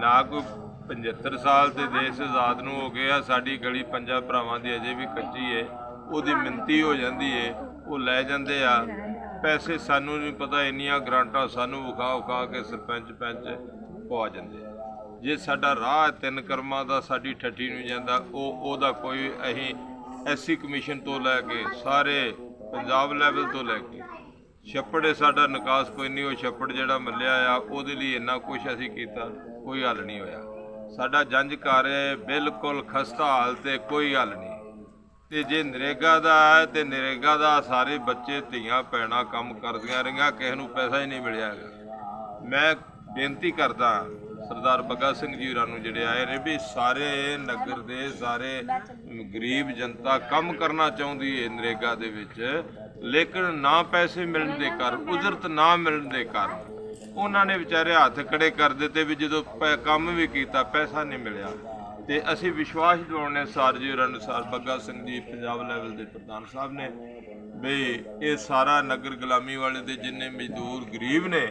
ਨਾ ਕੋਈ 75 ਸਾਲ ਤੇ ਦੇਸ਼ ਆਜ਼ਾਦ ਨੂੰ ਹੋ ਗਿਆ, ਸਾਡੀ ਗਲੀ ਪੰਜਾਂ ਭਰਾਵਾਂ ਦੀ ਅਜੇ ਵੀ ਕੱਚੀ ਏ, ਉਹਦੀ ਮਿੰਤੀ ਹੋ ਜਾਂਦੀ ਏ, ਉਹ ਲੈ ਜਾਂਦੇ ਆ। ਪੈਸੇ ਸਾਨੂੰ ਨਹੀਂ ਪਤਾ, ਇੰਨੀਆਂ ਗਰਾਂਟਾਂ ਸਾਨੂੰ ਵਿਖਾ ਵਿਖਾ ਕੇ ਸਰਪੰਚ ਪੰਚ ਪਵਾ ਜਾਂਦੇ ਜੇ ਸਾਡਾ ਰਾਹ ਤਿੰਨ ਕਰਮਾਂ ਦਾ ਸਾਡੀ ਠੱਠੀ ਨੂੰ ਜਾਂਦਾ, ਉਹ ਉਹਦਾ ਕੋਈ ਅਸੀਂ ਐਸੀ ਕਮਿਸ਼ਨ ਤੋਂ ਲੈ ਕੇ ਸਾਰੇ ਪੰਜਾਬ ਲੈਵਲ ਤੋਂ ਲੈ ਕੇ। ਛੱਪੜੇ ਸਾਡਾ ਨਿਕਾਸ ਕੋਈ ਨਹੀਂ, ਉਹ ਛੱਪੜ ਜਿਹੜਾ ਮੱਲਿਆ ਆ, ਉਹਦੇ ਲਈ ਇੰਨਾ ਕੁਝ ਅਸੀਂ ਕੀਤਾ, ਕੋਈ ਹੱਲ ਨਹੀਂ ਹੋਇਆ। ਸਾਡਾ ਜੰਜ ਘਰ ਬਿਲਕੁਲ ਖਸਤਾ ਹਾਲ ਤੇ ਕੋਈ ਹੱਲ ਨਹੀਂ। ਤੇ ਜੇ ਨਰੇਗਾ ਦਾ ਹੈ, ਤੇ ਨਰੇਗਾ ਦਾ ਸਾਰੇ ਬੱਚੇ, ਧੀਆਂ, ਭੈਣਾਂ ਕੰਮ ਕਰਦੀਆਂ ਰਹੀਆਂ, ਕਿਸੇ ਨੂੰ ਪੈਸਾ ਹੀ ਨਹੀਂ ਮਿਲਿਆ ਹੈਗਾ। ਮੈਂ ਬੇਨਤੀ ਕਰਦਾ ਸਰਦਾਰ ਬੱਗਾ ਸਿੰਘ ਜੀ ਹੋਰਾਂ ਨੂੰ ਜਿਹੜੇ ਆਏ ਨੇ ਵੀ ਸਾਰੇ ਨਗਰ ਦੇ ਸਾਰੇ ਗਰੀਬ ਜਨਤਾ ਕੰਮ ਕਰਨਾ ਚਾਹੁੰਦੀ ਹੈ ਨਰੇਗਾ ਦੇ ਵਿੱਚ, ਲੇਕਿਨ ਨਾ ਪੈਸੇ ਮਿਲਣ ਦੇ ਕਾਰਨ, ਉਜਰਤ ਨਾ ਮਿਲਣ ਦੇ ਕਾਰਨ ਉਹਨਾਂ ਨੇ ਵਿਚਾਰੇ ਹੱਥ ਖੜੇ ਕਰ ਦਿੱਤੇ ਵੀ ਜਦੋਂ ਪੈ- ਕੰਮ ਵੀ ਕੀਤਾ, ਪੈਸਾ ਨਹੀਂ ਮਿਲਿਆ। ਤੇ ਅਸੀਂ ਵਿਸ਼ਵਾਸ ਦਿਵਾਉਣੇ ਸਰ ਜੀ ਹੋਰਾਂ ਨੂੰ, ਸਰ ਬੱਗਾ ਸਿੰਘ ਜੀ, ਪੰਜਾਬ ਲੈਵਲ ਦੇ ਪ੍ਰਧਾਨ ਸਾਹਿਬ ਨੇ ਵੀ ਇਹ ਸਾਰਾ ਨਗਰ ਗੁਲਾਮੀ ਵਾਲੇ ਦੇ ਜਿੰਨੇ ਮਜ਼ਦੂਰ ਗਰੀਬ ਨੇ,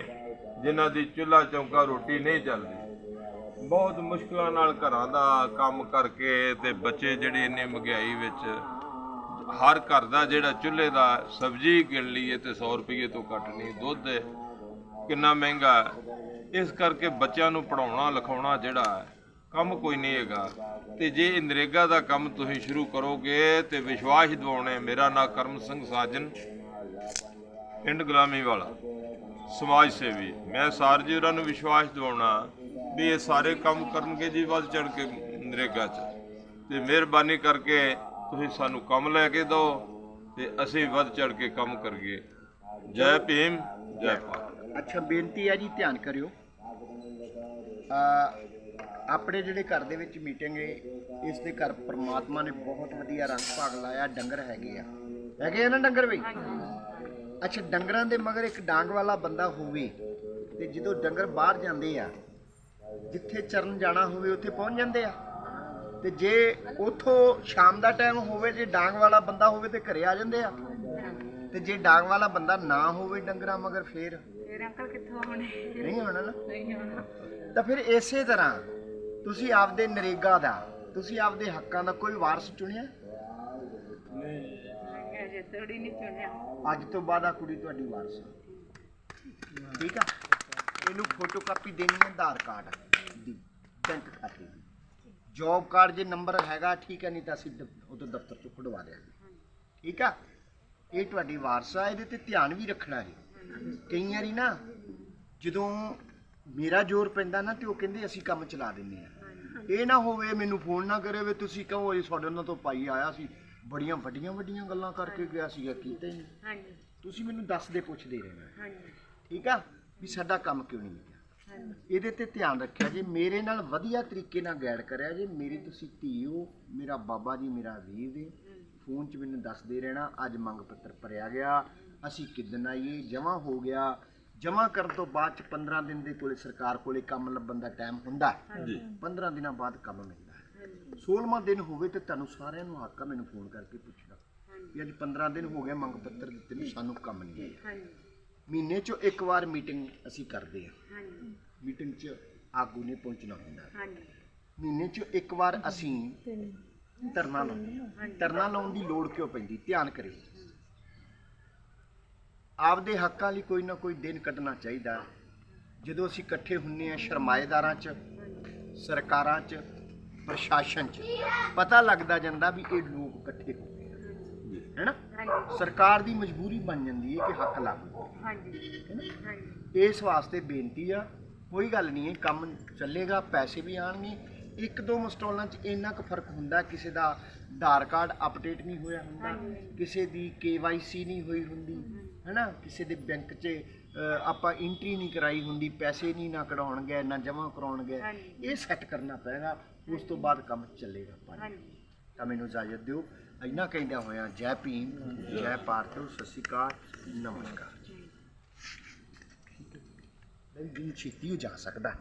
ਜਿਨ੍ਹਾਂ ਦੀ ਚੁੱਲ੍ਹਾ ਚੌਂਕਾ ਰੋਟੀ ਨਹੀਂ ਚੱਲਦੀ ਬਹੁਤ ਮੁਸ਼ਕਲਾਂ ਨਾਲ ਘਰਾਂ ਦਾ ਕੰਮ ਕਰਕੇ ਤੇ ਬੱਚੇ ਜਿਹੜੇ ਇੰਨੇ ਮਹਿੰਗਾਈ ਵਿੱਚ, ਹਰ ਘਰ ਦਾ ਜਿਹੜਾ ਚੁੱਲ੍ਹੇ ਦਾ ਸਬਜ਼ੀ ਗਿਣ ਲਈਏ ਤੇ 100 ਰੁਪਏ ਤੋਂ ਘੱਟ ਨਹੀਂ, ਦੁੱਧ ਕਿੰਨਾ ਮਹਿੰਗਾ ਇਸ ਕਰਕੇ ਬੱਚਿਆਂ ਨੂੰ ਪੜਾਉਣਾ ਲਿਖਾਉਣਾ ਜਿਹੜਾ ਕੰਮ ਕੋਈ ਨਹੀਂ ਹੈਗਾ। ਤੇ ਜੇ ਇਹ ਨਰੇਗਾ ਦਾ ਕੰਮ ਤੁਸੀਂ ਸ਼ੁਰੂ ਕਰੋਗੇ ਤੇ ਵਿਸ਼ਵਾਸ ਦਿਵਾਉਣੇ ਮੇਰਾ ਨਾਮ ਕਰਮ ਸਿੰਘ ਸਾਜਨ, ਪਿੰਡ ਗੁਲਾਮੀ ਵਾਲਾ, ਸਮਾਜ ਸੇਵੀ। ਮੈਂ ਸਾਰ ਜੀ ਹੋਰਾਂ ਨੂੰ ਵਿਸ਼ਵਾਸ ਦਿਵਾਉਣਾ ਵੀ ਇਹ ਸਾਰੇ ਕੰਮ ਕਰਨਗੇ ਜੀ, ਵੱਧ ਚੜ ਕੇ ਨਰੇਗਾ 'ਚ। ਤੇ ਮਿਹਰਬਾਨੀ ਕਰਕੇ ਤੁਸੀਂ ਸਾਨੂੰ ਕੰਮ ਲੈ ਕੇ ਦਿਓ ਤੇ ਅਸੀਂ ਵੱਧ ਚੜ ਕੇ ਕੰਮ ਕਰੀਏ। ਜੈ ਭੀਮ, ਜੈ ਭਾਰਤ। ਅੱਛਾ, ਬੇਨਤੀ ਹੈ ਜੀ, ਧਿਆਨ ਕਰਿਓ। ਆਪਣੇ ਜਿਹੜੇ ਘਰ ਦੇ ਵਿੱਚ ਮੀਟਿੰਗ ਹੈ, ਇਸ ਦੇ ਘਰ ਪ੍ਰਮਾਤਮਾ ਨੇ ਬਹੁਤ ਵਧੀਆ ਰੰਗ ਭਾਗ ਲਾਇਆ, ਡੰਗਰ ਹੈਗੇ ਆ। ਹੈਗੇ ਆ ਨਾ ਡੰਗਰ ਵੀ? ਅੱਛਾ, ਡੰਗਰਾਂ ਦੇ ਮਗਰ ਇੱਕ ਡਾਂਗ ਵਾਲਾ ਬੰਦਾ ਹੋਵੇ ਤੇ ਜਦੋਂ ਡੰਗਰ ਬਾਹਰ ਜਾਂਦੇ ਆ ਜਿੱਥੇ ਚਰਨ ਜਾਣਾ ਹੋਵੇ ਉੱਥੇ ਪਹੁੰਚ ਜਾਂਦੇ ਆ। ਤੇ ਜੇ ਉਥੋਂ ਸ਼ਾਮ ਦਾ ਟਾਈਮ ਹੋਵੇ ਜੇ ਡਾਂਗ ਵਾਲਾ ਬੰਦਾ ਹੋਵੇ ਤੇ ਘਰੇ ਆ ਜਾਂਦੇ ਆ। ਤੇ ਜੇ ਡਾਂਗ ਵਾਲਾ ਬੰਦਾ ਨਾ ਹੋਵੇ ਡੰਗਰਾਂ ਮਗਰ ਫੇਰ। ਫਿਰ ਅੰਕਲ ਕਿੱਥੋਂ ਆਉਣੇ? ਨਹੀਂ ਹੋਣਾ ਨਾ। ਨਹੀਂ ਆਉਣਾ। ਤਾਂ ਫਿਰ ਇਸੇ ਤਰ੍ਹਾਂ ਤੁਸੀਂ ਆਪਦੇ ਨਰੇਗਾ ਦਾ ਤੁਸੀਂ ਆਪਦੇ ਹੱਕਾਂ ਦਾ ਕੋਈ ਵਾਰਸ ਚੁਣਿਆ? ਅਜੇ ਥੋੜੀ ਨਹੀਂ ਚੁਣਿਆ। ਅੱਜ ਤੋਂ ਬਾਅਦ ਆ ਕੁੜੀ ਤੁਹਾਡੀ ਵਾਰਸ। ਆ। ਠੀਕ ਆ? ਇਹਨੂੰ ਫੋਟੋ ਕਾਪੀ ਦੇਣੀ ਹੈ ਆਧਾਰ ਕਾਰਡ ਦੀ ਬੈਂਕ ਖਾਤੇ ਦੀ। ਜੌਬ ਕਾਰਡ ਜੇ ਨੰਬਰ ਹੈਗਾ ਠੀਕ ਹੈ ਨਹੀਂ ਤਾਂ ਅਸੀਂ ਉਦੋਂ ਦਫ਼ਤਰ ਚੋਂ ਕਢਵਾ ਦਿਆਂਗੇ। ਠੀਕ ਆ? ਇਹ ਤੁਹਾਡੀ ਵਾਰਸ ਇਹਦੇ ਤੇ ਧਿਆਨ ਵੀ ਰੱਖਣਾ ਹੈ। ਕਈ ਵਾਰੀ ਨਾ ਜਦੋਂ ਮੇਰਾ ਜ਼ੋਰ ਪੈਂਦਾ ਨਾ ਤੇ ਉਹ ਕਹਿੰਦੇ ਅਸੀਂ ਕੰਮ ਚਲਾ ਦਿੰਦੇ ਆ ਇਹ ਨਾ ਹੋਵੇ ਮੈਨੂੰ ਫੋਨ ਨਾ ਕਰੇ ਵੀ ਤੁਸੀਂ ਕਹੋ ਜੀ ਤੁਹਾਡੇ ਨਾਲ ਤੋਂ ਭਾਈ ਆਇਆ ਸੀ? ਬੜੀਆਂ ਵੱਡੀਆਂ ਵੱਡੀਆਂ ਗੱਲਾਂ ਕਰਕੇ ਗਿਆ ਸੀਗਾ ਕੀਤਾ ਹੀ ਹਾਂਜੀ। ਤੁਸੀਂ ਮੈਨੂੰ ਦੱਸਦੇ ਪੁੱਛਦੇ ਰਹਿਣਾ। ਹਾਂਜੀ। ਠੀਕ ਆ? ਵੀ ਸਾਡਾ ਕੰਮ ਕਿਉਂ ਨਹੀਂ ਕੀਤਾ ਇਹਦੇ ਤੇ ਧਿਆਨ ਰੱਖਿਆ ਜੇ ਮੇਰੇ ਨਾਲ ਵਧੀਆ ਤਰੀਕੇ ਨਾਲ ਗਾਈਡ ਕਰਿਆ ਜੇ ਮੇਰੀ ਤੁਸੀਂ ਧੀ ਹੋ ਮੇਰਾ ਬਾਬਾ ਜੀ ਮੇਰਾ ਵੀਰ ਦੇ ਫੋਨ 'ਚ ਮੈਨੂੰ ਦੱਸਦੇ ਰਹਿਣਾ ਅੱਜ ਮੰਗ ਪੱਤਰ ਭਰਿਆ ਗਿਆ ਅਸੀਂ ਕਿਦਨ ਆਈਏ ਜਮਾ ਹੋ ਗਿਆ। ਜਮਾ ਕਰਨ ਤੋਂ ਬਾਅਦ ਚ 15 ਦਿਨ ਦੇ ਕੋਲੇ ਸਰਕਾਰ ਕੋਲੇ ਕੰਮ ਲੱਭਣ ਦਾ ਟਾਈਮ ਹੁੰਦਾ ਜੀ 15 ਦਿਨਾਂ ਬਾਅਦ ਕੰਮ ਮਿਲਦਾ ਹੈ। 16ਵਾਂ ਦਿਨ ਹੋਵੇ ਤੇ ਤੁਹਾਨੂੰ ਸਾਰਿਆਂ ਨੂੰ ਹੱਕ ਆ ਮੈਨੂੰ ਫੋਨ ਕਰਕੇ ਪੁੱਛਣਾ। ਵੀ ਅੱਜ 15 ਦਿਨ ਹੋ ਗਏ ਮੰਗ ਪੱਤਰ ਦਿੱਤੇ ਨੂੰ ਸਾਨੂੰ ਕੰਮ ਨਹੀਂ ਆਇਆ ਹਾਂਜੀ। ਮਹੀਨੇ 'ਚ ਇੱਕ ਵਾਰ ਮੀਟਿੰਗ ਅਸੀਂ ਕਰਦੇ ਹਾਂ। ਹਾਂਜੀ। ਮੀਟਿੰਗ 'ਚ ਆਗੂ ਨੇ ਪਹੁੰਚਣਾ ਹੁੰਦਾ। ਹੈ। ਹਾਂਜੀ। ਮਹੀਨੇ 'ਚ ਇੱਕ ਵਾਰ ਅਸੀਂ ਧਰਨਾ ਲਾਉਂਦੇ ਹਾਂ ਧਰਨਾ ਲਾਉਣ ਦੀ ਲੋੜ ਕਿਉਂ ਪੈਂਦੀ? ਧਿਆਨ ਕਰਿਓ ਆਪਦੇ ਹੱਕਾਂ ਲਈ ਕੋਈ ਨਾ ਕੋਈ ਦਿਨ ਕੱਢਣਾ ਚਾਹੀਦਾ। ਹੈ। ਜਦੋਂ ਅਸੀਂ ਇਕੱਠੇ ਹੁੰਨੇ ਆ ਸ਼ਰਮਾਏਦਾਰਾਂ 'ਚ ਸਰਕਾਰਾਂ 'ਚ ਪ੍ਰਸ਼ਾਸਨ 'ਚ ਪਤਾ ਲੱਗਦਾ ਜਾਂਦਾ ਵੀ ਇਹ ਲੋਕ ਇਕੱਠੇ ਹੋ ਗਏ। ਹੈਨਾ? ਹਾਂਜੀ। ਸਰਕਾਰ ਦੀ ਮਜਬੂਰੀ ਬਣ ਜਾਂਦੀ ਹੈ ਕਿ ਹੱਕ ਲਾਗੂ ਹਾਂਜੀ। ਹਾਂਜੀ। ਇਸ ਵਾਸਤੇ ਬੇਨਤੀ ਆ ਕੋਈ ਗੱਲ ਨਹੀਂ ਹੈ ਕੰਮ ਚੱਲੇਗਾ ਪੈਸੇ ਵੀ ਆਣਗੇ ਇੱਕ ਦੋ ਮਸਟਾਲਾਂ 'ਚ ਇੰਨਾ ਕੁ ਫ਼ਰਕ ਹੁੰਦਾ ਕਿਸੇ ਦਾ ਆਧਾਰ ਕਾਰਡ ਅਪਡੇਟ ਨਹੀਂ ਹੋਇਆ ਹੁੰਦਾ ਕਿਸੇ ਦੀ KYC ਨਹੀਂ ਹੋਈ ਹੁੰਦੀ ਹੈਨਾ? ਕਿਸੇ ਦੇ ਬੈਂਕ 'ਚ ਅ, ਆਪਾਂ ਐਂਟਰੀ ਨਹੀਂ ਕਰਾਈ ਹੁੰਦੀ ਪੈਸੇ ਨਹੀਂ ਨਾ ਕਢਾਉਣਗੇ ਨਾ ਜਮ੍ਹਾਂ ਕਰਾਉਣਗੇ। ਹਾਂਜੀ। ਇਹ ਸੈੱਟ ਕਰਨਾ ਪਏਗਾ ਉਸ ਤੋਂ ਬਾਅਦ ਕੰਮ ਚੱਲੇਗਾ ਹਾਂਜੀ। ਤਾਂ ਮੈਨੂੰ ਇਜਾਜ਼ਤ ਦਿਓ ਇੰਨਾ ਕਹਿੰਦਾ ਹੋਇਆ ਜੈ ਭੀਮ ਜੈ ਭਾਰਤ ਸਤਿ ਸ਼੍ਰੀ ਅਕਾਲ ਨਮਸਕਾਰ। ਜੀ ਦਿਨ ਛੇਤੀ ਹੋ ਜਾ ਸਕਦਾ।